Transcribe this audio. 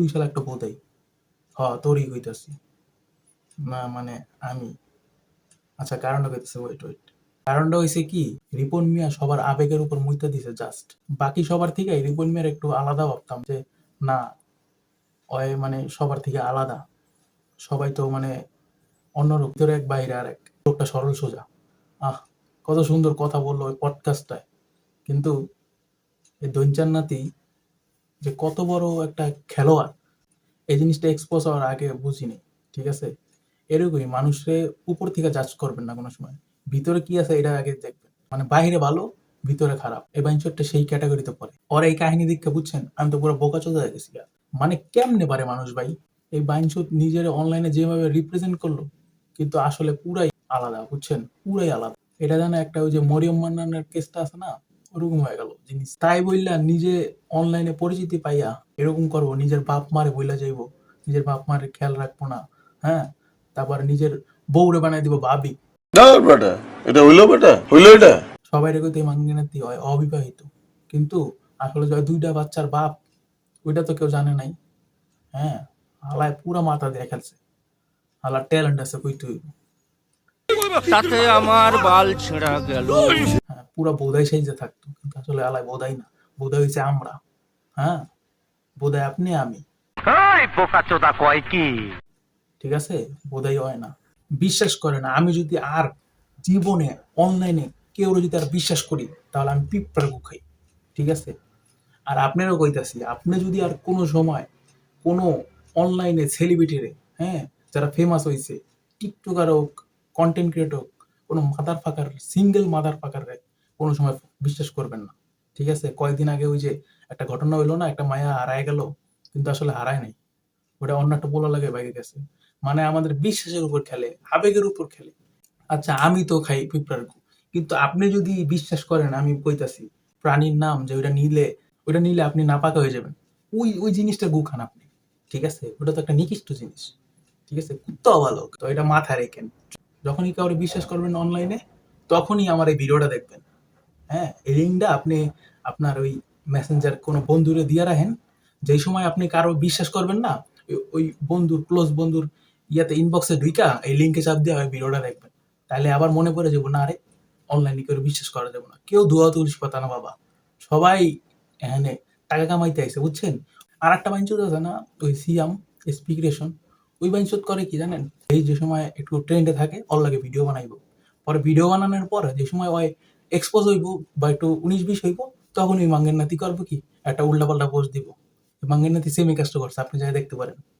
তুই শালা একটা বোধাই হ তোরই কইতাছি। না মানে আমি। আচ্ছা কারণটা কইতেছে ওয়েট ওয়েট কারণটা হইছে কি, রিপন মিয়া সবার আবেগের উপর মুইতে দিছে জাস্ট বাকি সবার থেকে রিপন মিয়ার একটু আলাদা ভাবতাম যে, না, ওই মানে সবার থেকে আলাদা। সবাই তো মানে অন্য রূপ ভিতরে এক, বাইরে আর এক। লোকটা সরল সোজা। আহ, কত সুন্দর কথা বলল ওই পডকাস্টটায় কিন্তু এই দৈনচান নাতি যে কত বড় একটা খেলোয়াড়, এই জিনিসটা এক্সপোজ হওয়ার আগে বুঝিনি, ঠিক আছে? এরকমই মানুষের উপর থেকে জাজ করবেন না কোনো সময়। ভিতরে কি আছে এটা আগে দেখবেন। মানে বাইরে ভালো, ভিতরে খারাপ। এই বাইঞ্চরটা সেই ক্যাটাগরিতে পড়ে। ওর এই কাহিনী দীক্ষা বুঝছেন? আমি তো পুরো বোকা চোদা গেছি। মানে কেমনে পারে মানুষ ভাই? এই বাইঞ্চত নিজের অনলাইনে যেভাবে রিপ্রেজেন্ট করল, কিন্তু আসলে পুরাই আলাদা, বুঝছেন? পুরাই আলাদা। এটা জানা একটা ওই যে মরিয়ম মান্নানের কেসটা আছে না? ওরকম হয়ে গেল। জিনিস তাই বললা নিজে অনলাইনে পরিচিতি পাইয়া এরকম করব নিজের বাপ মারে বইলা যাইবো নিজের বাপ মারে খেয়াল রাখব না হ্যাঁ? তারপর নিজের বউরে বানাই দিব ভাবি। বেটা এটা হইল বেটা হইল এটা। সবাই রেখে তো মাঙ্গিনাতি হয় অবিবাহিত। কিন্তু আসলে যে দুইটা বাচ্চার বাপ ওইটা তো কেউ জানে নাই। হ্যাঁ? হালায় পুরা মাথা দিয়ে খেলছে। হালার ট্যালেন্ট আছে কই তুই তাতে আমার বাল ছেঁড়া গেল। হ্যাঁ পুরা বোধাই সাইজে থাকতো কিন্তু আসলে আলায় বোধাই না। বোধাই হয়েছে আমরা। হ্যাঁ? বোধাই আপনি আমি। কয় কি? ঠিক আছে? বোধাই হয় না। বিশ্বাস করে না আমি যদি আর জীবনে অনলাইনে কেউ যদি আর বিশ্বাস করি তাহলে আমি পিঁপড়ার গু খাই। ঠিক আছে? আর আপনারও কইতাছি আপনি যদি আর কোনো সময় কোনো অনলাইনে সেলিব্রিটিরে হ্যাঁ যারা ফেমাস হয়েছে টিকটকার হোক কন্টেন্ট ক্রিয়েটর হোক কোনো mother fucker single mother fucker কোনো সময় বিশ্বাস করবেন না। ঠিক আছে? কয়েকদিন আগে ওই যে একটা ঘটনা হইল না, একটা মায়া হারায় গেল, কিন্তু আসলে হারায় নাই। ওটা অন্য একটা বলা লাগে বাইরে গেছে। মানে আমাদের বিশ্বাসের উপর খেলে, আবেগের উপর খেলে। আচ্ছা আমি তো খাই পিঁপড়ার গু, কিন্তু আপনি যদি বিশ্বাস করেন, আমি কইতাছি, প্রাণীর নাম যে ওইটা নিলে ওইটা নিলে আপনি নাপাকা হয়ে যাবেন। ওই ওই জিনিসটা গু খান আপনি। ঠিক আছে? ওটা তো একটা নিকৃষ্ট জিনিস। ঠিক আছে? কুত্তা ভালো। তো এটা মাথায় রেখেন। যখনই কাউরে বিশ্বাস করবেন অনলাইনে তখনই আমার এই ভিডিওটা দেখবেন। হ্যাঁ এই লিঙ্কটা আপনি আপনার ওই মেসেঞ্জার কোনো বন্ধুরে দিয়ে রাখেন। যেই সময় আপনি কারও বিশ্বাস করবেন না, ওই- বন্ধুর ক্লোজ বন্ধুর ইয়াতে ইনবক্সে ঢুইকা এই লিঙ্কে চাপ দিয়ে ওই ভিডিওটা দেখবেন। তাহলে আবার মনে পড়ে যাব, না আরে অনলাইনে কেউ বিশ্বাস করা যাবে না। কেউ দোয়া তুলিস পাতা না বাবা। সবাই এখানে টাকা কামাইতে আইছে, বুঝছেন? আর একটা বাইঞ্চুত আছে না, ওই সিয়াম স্পিক্রেশন ওই বাইঞ্চুত করে কি জানেন? এই যে সময় একটু ট্রেন্ডে থাকে ওর লাগে ভিডিও বানাইবো। পরে ভিডিও বানানোর পর যে সময় ওই এক্সপোজ হইব বা একটু উনিশ, বিশ হইব, তখন ওই মাঙ্গের নাতি করব কি? একটা উল্টা পাল্টা পোস্ট দিব। মাঙ্গের নাতি সেমি কাজটা করছে, আপনি যাই দেখতে পারেন।